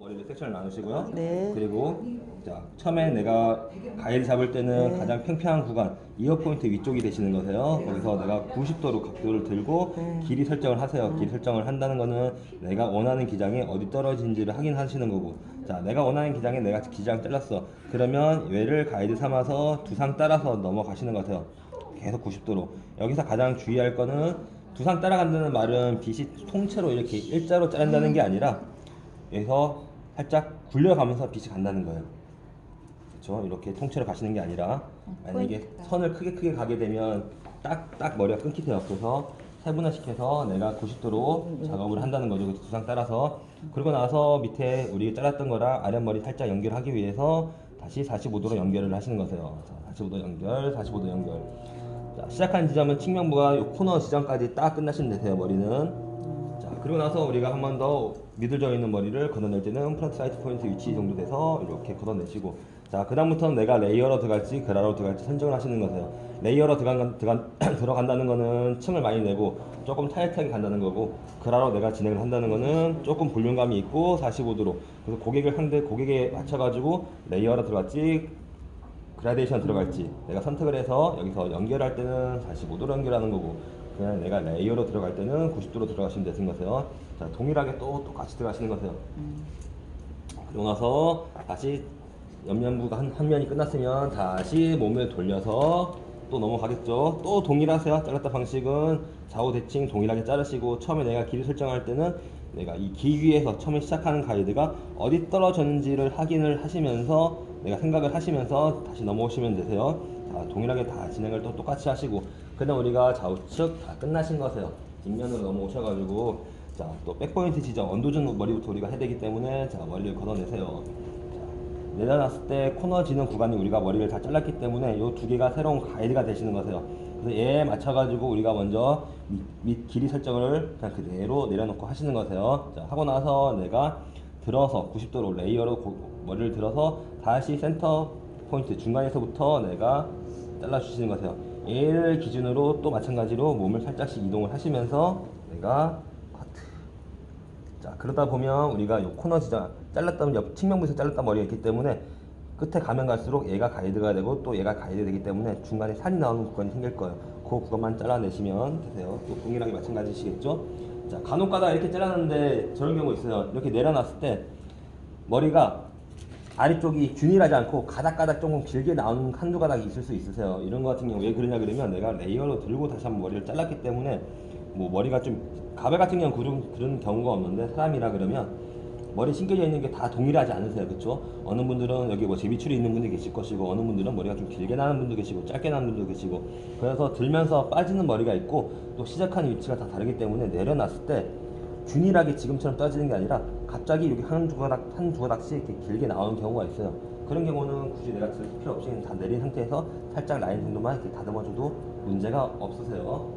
머리를 섹션을 나누시고요. 네. 그리고 자 처음에 내가 가이드 잡을 때는 네. 가장 평평한 구간 이어 포인트 위쪽이 되시는 거세요. 거기서 내가 90도로 각도를 들고 네. 길이 설정을 하세요. 길이 설정을 한다는 거는 내가 원하는 기장이 어디 떨어진지를 확인하시는 거고. 자 내가 원하는 기장에 내가 기장 잘랐어. 그러면 얘를 가이드 삼아서 두상 따라서 넘어가시는 거세요. 계속 90도로. 여기서 가장 주의할 거는 두상 따라간다는 말은 빛이 통째로 이렇게 일자로 자른다는 게 아니라 여기서 살짝 굴려가면서 빛이 간다는 거예요. 그렇죠? 이렇게 통째로 가시는 게 아니라 만약에 포인트가. 선을 크게 크게 가게 되면 딱 딱 머리가 끊기세요. 그래서 세분화시켜서 내가 90도로 작업을 한다는 거죠. 그 두상 따라서 그러고 나서 밑에 우리 잘랐던 거랑 아랫머리 살짝 연결하기 위해서 다시 45도로 연결을 하시는 거세요. 자, 45도 연결, 45도 연결. 자, 시작한 지점은 측면부가 요 코너 지점까지 딱 끝나시면 되세요. 머리는. 자, 그리고 나서 우리가 한 번 더 미들져 있는 머리를 걷어낼 때는 프런트 사이드 포인트 위치 정도 돼서 이렇게 걷어내시고 자, 그다음부터는 내가 레이어로 들어갈지 그라로 들어갈지 선정을 하시는 거세요. 레이어로 들어간, 들어간, 들어간다는 거는 층을 많이 내고 조금 타이트하게 간다는 거고 그라로 내가 진행을 한다는 거는 조금 볼륨감이 있고 45도로 그래서 고객을 상대 고객에 맞춰가지고 레이어로 들어갈지 그라데이션 들어갈지 내가 선택을 해서 여기서 연결할 때는 45도로 연결하는 거고 그냥 내가 레이어로 들어갈 때는 90도로 들어가시면 되는 거세요. 자 동일하게 또 똑같이 들어가시는 거세요. 그러고 나서 다시 옆면부가 한, 한 면이 끝났으면 다시 몸을 돌려서 또 넘어가겠죠. 또 동일하세요. 잘랐다 방식은 좌우 대칭 동일하게 자르시고 처음에 내가 길이 설정할 때는 내가 이 길 위에서 처음에 시작하는 가이드가 어디 떨어졌는지를 확인을 하시면서 내가 생각을 하시면서 다시 넘어오시면 되세요. 자, 동일하게 다 진행을 또 똑같이 하시고 그다음 우리가 좌우측 다 끝나신 거세요. 뒷면으로 넘어오셔가지고 자 또 백포인트 지점 언도준 머리부터 우리가 해야 되기 때문에 자 머리를 걷어내세요. 자, 내려놨을 때 코너 지는 구간이 우리가 머리를 다 잘랐기 때문에 이 두 개가 새로운 가이드가 되시는 거세요. 그래서 얘에 맞춰가지고 우리가 먼저 밑, 밑 길이 설정을 그냥 그대로 내려놓고 하시는 거세요. 자, 하고 나서 내가 들어서 90도로 레이어로 고- 머리를 들어서 다시 센터 포인트 중간에서부터 내가 잘라주시는 거세요. 얘를 기준으로 또 마찬가지로 몸을 살짝씩 이동을 하시면서 내가 하트 자 그러다 보면 우리가 요 코너 지점 잘랐던 옆 측면부에서 잘랐던 머리가 있기 때문에 끝에 가면 갈수록 얘가 가이드가 되고 또 얘가 가이드 되기 때문에 중간에 살이 나오는 구간이 생길 거예요. 그 구간만 잘라내시면 되세요. 또 동일하게 마찬가지시겠죠? 자 간혹가다 이렇게 잘랐는데 저런 경우 있어요. 이렇게 내려놨을 때 머리가 아래쪽이 균일하지 않고 가닥가닥 조금 길게 나오는 한두 가닥이 있을 수 있으세요. 이런 거 같은 경우 왜 그러냐 그러면 내가 레이어로 들고 다시 한번 머리를 잘랐기 때문에 뭐 머리가 좀 가발 같은 경우는 그런, 그런 경우가 없는데 사람이라 그러면 머리 신겨져 있는 게 다 동일하지 않으세요. 그렇죠? 어느 분들은 여기 뭐 제비출이 있는 분도 계실 것이고 어느 분들은 머리가 좀 길게 나는 분도 계시고 짧게 나는 분도 계시고 그래서 들면서 빠지는 머리가 있고 또 시작하는 위치가 다 다르기 때문에 내려놨을 때 균일하게 지금처럼 떠지는 게 아니라 갑자기 여기 한두 가닥 한두 가닥씩 이렇게 길게 나오는 경우가 있어요. 그런 경우는 굳이 내가 들 필요 없이 다 내린 상태에서 살짝 라인 정도만 이렇게 다듬어줘도 문제가 없으세요.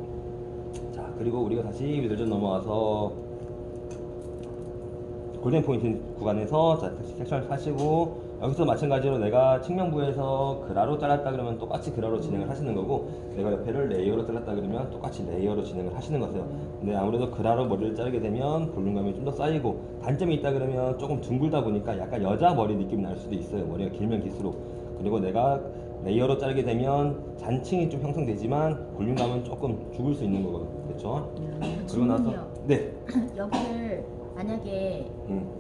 자 그리고 우리가 다시 미들전 넘어와서 골든 포인트 구간에서 자 섹션을 하시고 여기서 마찬가지로 내가 측면부에서 그라로 잘랐다 그러면 똑같이 그라로 진행을 하시는 거고 내가 옆에를 레이어로 잘랐다 그러면 똑같이 레이어로 진행을 하시는 거세요. 근데 아무래도 그라로 머리를 자르게 되면 볼륨감이 좀 더 쌓이고 단점이 있다 그러면 조금 둥글다 보니까 약간 여자 머리 느낌이 날 수도 있어요. 머리가 길면 길수록 그리고 내가 레이어로 자르게 되면 잔층이 좀 형성되지만 볼륨감은 조금 죽을 수 있는 거거든요. 그렇죠? 그리고 나서. 네. 여기를 만약에 음,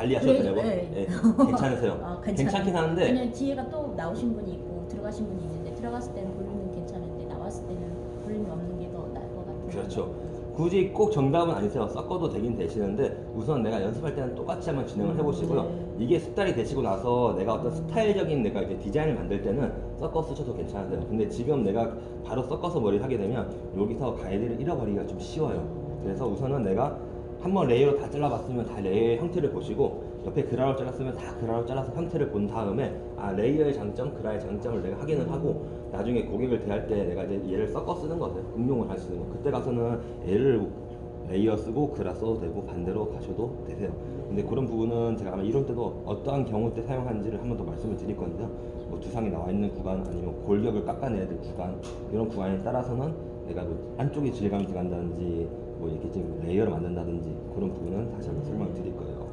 달리 하셔도 네, 되고 네. 예, 괜찮으세요. 어, 괜찮긴 하는데 왜냐면 뒤에가 또 나오신 분이 있고 들어가신 분이 있는데 들어갔을 때는 볼륨은 괜찮은데 나왔을 때는 볼륨이 없는 게 더 나을 것 같아요. 그렇죠. 굳이 꼭 정답은 아니세요. 섞어도 되긴 되시는데 우선 내가 연습할 때는 똑같이 한번 진행을 해보시고요. 네. 이게 습달이 되시고 나서 내가 어떤 스타일적인 내가 이제 디자인을 만들 때는 섞어 쓰셔도 괜찮으세요. 근데 지금 내가 바로 섞어서 머리를 하게 되면 여기서 가이드를 잃어버리기가 좀 쉬워요. 그래서 우선은 내가 한번 레이어로 다 잘라봤으면 다 레이어의 형태를 보시고 옆에 그라로 잘랐으면 다 그라로 잘라서 형태를 본 다음에 아 레이어의 장점, 그라의 장점을 내가 확인을 하고 나중에 고객을 대할 때 내가 이제 얘를 섞어 쓰는 거세요. 응용을 하시는 거. 그때 가서는 얘를 레이어 쓰고 그라 써도 되고 반대로 가셔도 되세요. 근데 그런 부분은 제가 아마 이론 때도 어떠한 경우 때 사용하는지를 한 번 더 말씀을 드릴 건데요. 뭐 두상이 나와 있는 구간 아니면 골격을 깎아내야 될 구간 이런 구간에 따라서는 내가 뭐 안쪽에 질감이 들어간다든지 뭐 이렇게 좀 레이어를 만든다든지 그런 부분은 다시 한번 설명을 드릴 거예요.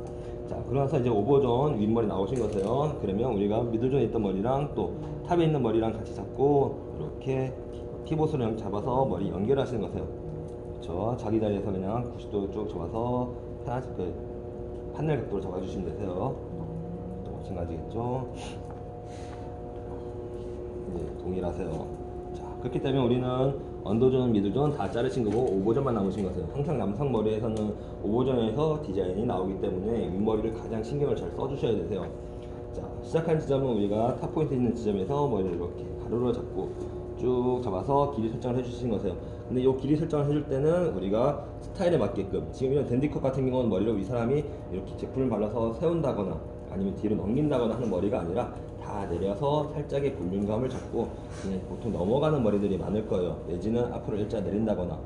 자 그러면서 이제 오버존 윗머리 나오신 거세요. 그러면 우리가 미들존에 있던 머리랑 또 탑에 있는 머리랑 같이 잡고 이렇게 피봇으로 잡아서 머리 연결하시는 거세요. 그렇죠. 자기 자리에서 그냥 90도 쭉 잡아서 편하게 그 판넬 각도로 잡아주시면 되세요. 또 마찬가지겠죠. 네, 동일하세요. 자, 그렇기 때문에 우리는 언더존, 미들존 다 자르신 거고 오버존만 남으신 거세요. 항상 남성 머리에서는 오버존에서 디자인이 나오기 때문에 윗머리를 가장 신경을 잘 써주셔야 되세요. 자, 시작한 지점은 우리가 탑 포인트 있는 지점에서 머리를 이렇게 가로로 잡고 쭉 잡아서 길이 설정을 해주신 거세요. 근데 이 길이 설정을 해줄 때는 우리가 스타일에 맞게끔 지금 이런 댄디컷 같은 경우는 머리를 이 사람이 이렇게 제품을 발라서 세운다거나 아니면 뒤로 넘긴다거나 하는 머리가 아니라 다 내려서 살짝의 볼륨감을 잡고 그냥 보통 넘어가는 머리들이 많을 거예요. 내지는 앞으로 일자 내린다거나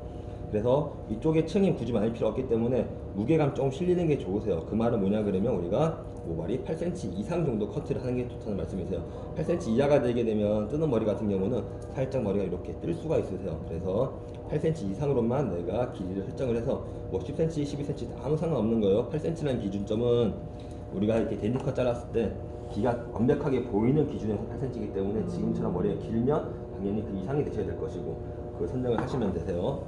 그래서 이쪽에 층이 굳이 많을 필요 없기 때문에 무게감 조금 실리는 게 좋으세요. 그 말은 뭐냐 그러면 우리가 모발이 8cm 이상 정도 커트를 하는 게 좋다는 말씀이세요. 8cm 이하가 되게 되면 뜨는 머리 같은 경우는 살짝 머리가 이렇게 뜰 수가 있으세요. 그래서 8cm 이상으로만 내가 길이를 설정을 해서 뭐 10cm, 12cm 아무 상관없는 거예요. 8cm라는 기준점은 우리가 이렇게 댄디컷 잘랐을 때 귀가 완벽하게 보이는 기준에서 8cm이기 때문에 지금처럼 머리가 길면 당연히 그 이상이 되셔야 될 것이고 그걸 선정을 하시면 되세요.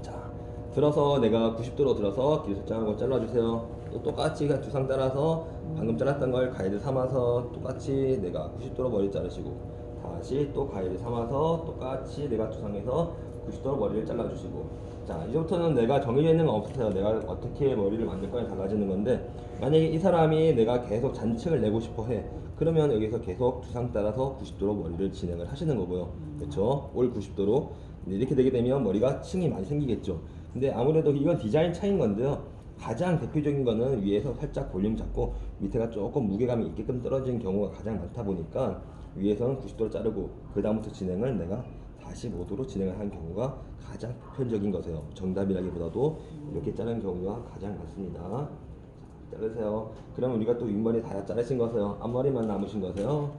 자, 들어서 내가 90도로 들어서 길 설정하고 잘라주세요. 또 똑같이 두상 따라서 방금 잘랐던 걸 가이드 삼아서 똑같이 내가 90도로 머리 자르시고 다시 또 가이드 삼아서 똑같이 내가 두상에서 90도로 머리를 잘라주시고 자 이제부터는 내가 정해져 있는 건 없으세요. 내가 어떻게 머리를 만들 거냐 달라지는 건데 만약에 이 사람이 내가 계속 잔층을 내고 싶어 해 그러면 여기서 계속 두상 따라서 90도로 머리를 진행을 하시는 거고요. 그렇죠? 올 90도로 이렇게 되게 되면 머리가 층이 많이 생기겠죠. 근데 아무래도 이건 디자인 차이인 건데요. 가장 대표적인 거는 위에서 살짝 볼륨 잡고 밑에가 조금 무게감이 있게끔 떨어지는 경우가 가장 많다 보니까 위에서는 90도로 자르고 그 다음부터 진행을 내가 45도로 진행을 하는 경우가 가장 보편적인 거세요. 정답이라기보다도 이렇게 자르는 경우가 가장 많습니다. 자, 자르세요. 그러면 우리가 또 윗머리 다 자르신 거세요. 앞머리만 남으신 거세요.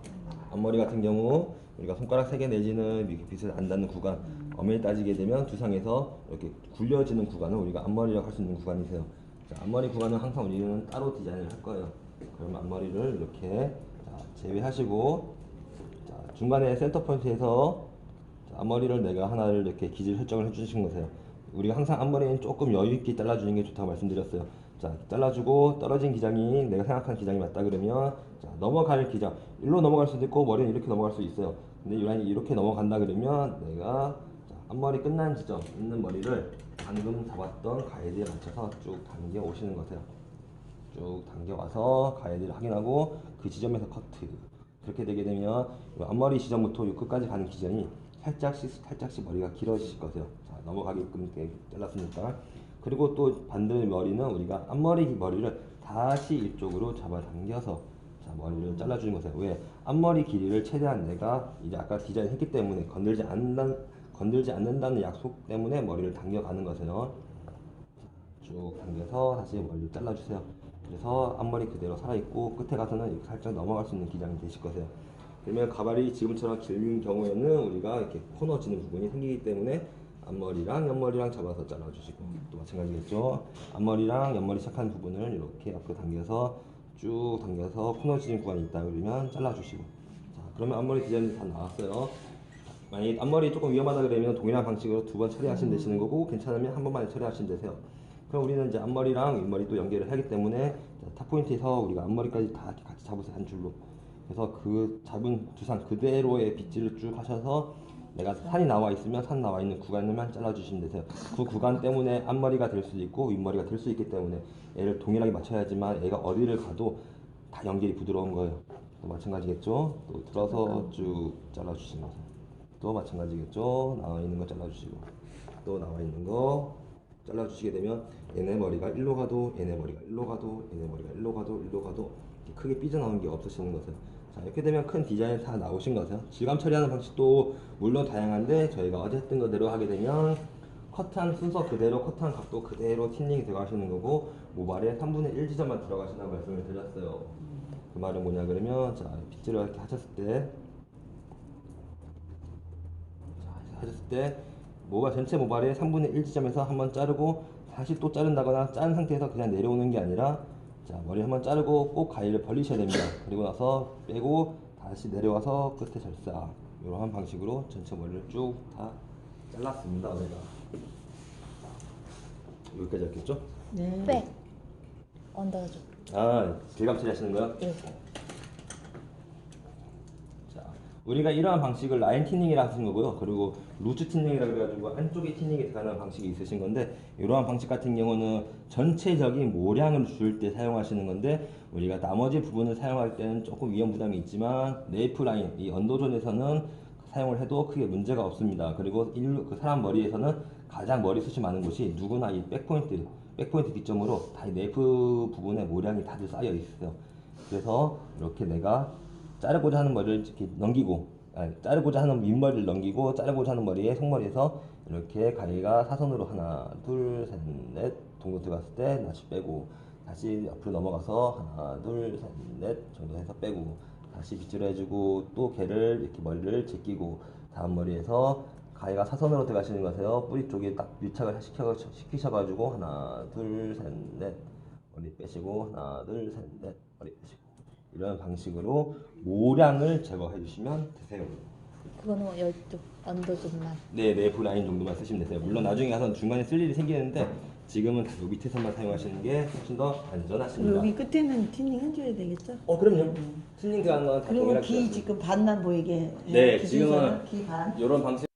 앞머리 같은 경우 우리가 손가락 3개 내지는 이렇게 빛을 안 닿는 구간 엄밀히 따지게 되면 두상에서 이렇게 굴려지는 구간을 우리가 앞머리라고 할 수 있는 구간이세요. 자, 앞머리 구간은 항상 우리는 따로 디자인을 할 거예요. 그럼 앞머리를 이렇게 자, 제외하시고 자, 중간에 센터 포인트에서 자, 앞머리를 내가 하나를 이렇게 기질 설정을 해주신 거세요. 우리가 항상 앞머리는 조금 여유 있게 잘라주는 게 좋다고 말씀드렸어요. 자, 잘라주고 떨어진 기장이 내가 생각한 기장이 맞다 그러면 자, 넘어갈 기장 일로 넘어갈 수도 있고 머리는 이렇게 넘어갈 수 있어요. 근데 유란이 이렇게 넘어간다 그러면 내가 자, 앞머리 끝난 지점 있는 머리를 방금 잡았던 가이드에 맞춰서 쭉 당겨 오시는 거세요. 쭉 당겨 와서 가이드를 확인하고 그 지점에서 커트 그렇게 되게 되면 이 앞머리 지점부터 이 끝까지 가는 기전이 살짝씩 살짝씩 머리가 길어지실 거세요. 자 넘어가게끔 이렇게 잘랐으니까. 그리고 또 반대 머리는 우리가 앞머리 머리를 다시 이쪽으로 잡아당겨서 자 머리를 잘라주는 거세요. 왜? 앞머리 길이를 최대한 내가 이제 아까 디자인 했기 때문에 건들지 않는 건들지 않는다는 약속 때문에 머리를 당겨가는 거세요. 쭉 당겨서 다시 머리를 잘라주세요. 그래서 앞머리 그대로 살아있고 끝에 가서는 이렇게 살짝 넘어갈 수 있는 기장이 되실 거세요. 그러면 가발이 지금처럼 긴 경우에는 우리가 이렇게 코너 지는 부분이 생기기 때문에 앞머리랑 옆머리랑 잡아서 잘라주시고 또 마찬가지겠죠. 앞머리랑 옆머리 시작하는 부분을 이렇게 앞으로 당겨서 쭉 당겨서 코너 지는 구간이 있다 그러면 잘라주시고 자 그러면 앞머리 디자인이 다 나왔어요. 만약에 앞머리 조금 위험하다 그러면 동일한 방식으로 두 번 처리하시면 되시는 거고 괜찮으면 한 번만에 처리하시면 되세요. 그럼 우리는 이제 앞머리랑 윗머리 또 연결을 하기 때문에 자, 탑 포인트에서 우리가 앞머리까지 다 같이 잡으세요 한 줄로. 그래서 그 잡은 두상 그대로의 빗질을 쭉 하셔서 내가 산이 나와 있으면 산 나와 있는 구간을만 잘라주시면 되세요. 그 구간 때문에 앞머리가 될 수도 있고 윗머리가 될 수 있기 때문에 얘를 동일하게 맞춰야지만 얘가 어디를 가도 다 연결이 부드러운 거예요. 또 마찬가지겠죠. 또 들어서 쭉 잘라주시면 돼요. 또 마찬가지겠죠. 나와 있는 거 잘라주시고 또 나와 있는 거 잘라주시게 되면 얘네 머리가 일로 가도 얘네 머리가 일로 가도 얘네 머리가 일로 가도 일로 가도 크게 삐져나오는 게 없으시는 거세요. 자 이렇게 되면 큰 디자인 다 나오신 거세요. 질감 처리하는 방식도 물론 다양한데 저희가 어제 했던 거대로 하게 되면 커트한 순서 그대로 커트한 각도 그대로 틴닝이 들어가시는 거고 모발에 3분의 1 지점만 들어가신다고 말씀을 드렸어요. 그 말은 뭐냐 그러면 자 빗질을 이렇게 하셨을 때 자, 하셨을 때 모발 전체 모발의 3분의 1 지점에서 한번 자르고 다시 또 자른다거나 자른 상태에서 그냥 내려오는 게 아니라 자 머리 한번 자르고 꼭 가위를 벌리셔야 됩니다. 그리고 나서 빼고 다시 내려와서 끝에 절사 이런 방식으로 전체 머리를 쭉 다 잘랐습니다. 내가 여기까지 할겠죠? 네. 백 언더죠. 아 질감 처리 하시는 거요? 네. 자, 우리가 이러한 방식을 라인 티닝이라 하신 거고요. 그리고 루즈 티닝이라 그래가지고 안쪽에 티닝이 들어가는 방식이 있으신 건데 이러한 방식 같은 경우는 전체적인 모량을 줄 때 사용하시는 건데 우리가 나머지 부분을 사용할 때는 조금 위험 부담이 있지만 네이프 라인 이 언더존에서는 사용을 해도 크게 문제가 없습니다. 그리고 일, 그 사람 머리에서는 가장 머리숱이 많은 곳이 누구나 이 백포인트 백포인트 기점으로 다이 네이프 부분에 모량이 다들 쌓여 있어요. 그래서 이렇게 내가 자르고자 하는 머리를 이렇게 넘기고 아니, 자르고자 하는 윗머리를 넘기고 자르고자 하는 머리에 속머리에서 이렇게 가위가 사선으로 하나 둘셋넷 동도 들어갔을 때 다시 빼고 다시 옆으로 넘어가서 하나 둘셋넷 정도 해서 빼고 다시 빗질을 해주고 또 걔를 이렇게 머리를 제끼고 다음 머리에서 가위가 사선으로 들어가시는 거세요. 뿌리 쪽에 딱 밀착을 시켜, 시키셔가지고 하나 둘 셋 넷 머리 빼시고 하나 둘 셋 넷 머리 빼시고 이런 방식으로 모량을 제거해 주시면 되세요. 그거는 이쪽 언더존만. 네, 네이프 라인 정도만 쓰시면 되세요. 물론 나중에 가서 중간에 쓸 일이 생기는데 지금은 다요 밑에서만 사용하시는 게 훨씬 더 안전하십니다. 여기 끝에는 튜닝 해줘야 되겠죠? 어, 그럼요. 튜닝 들어간 건다 그리고 귀. 지금 반만 보이게 네, 지금은 귀 반. 이런 방식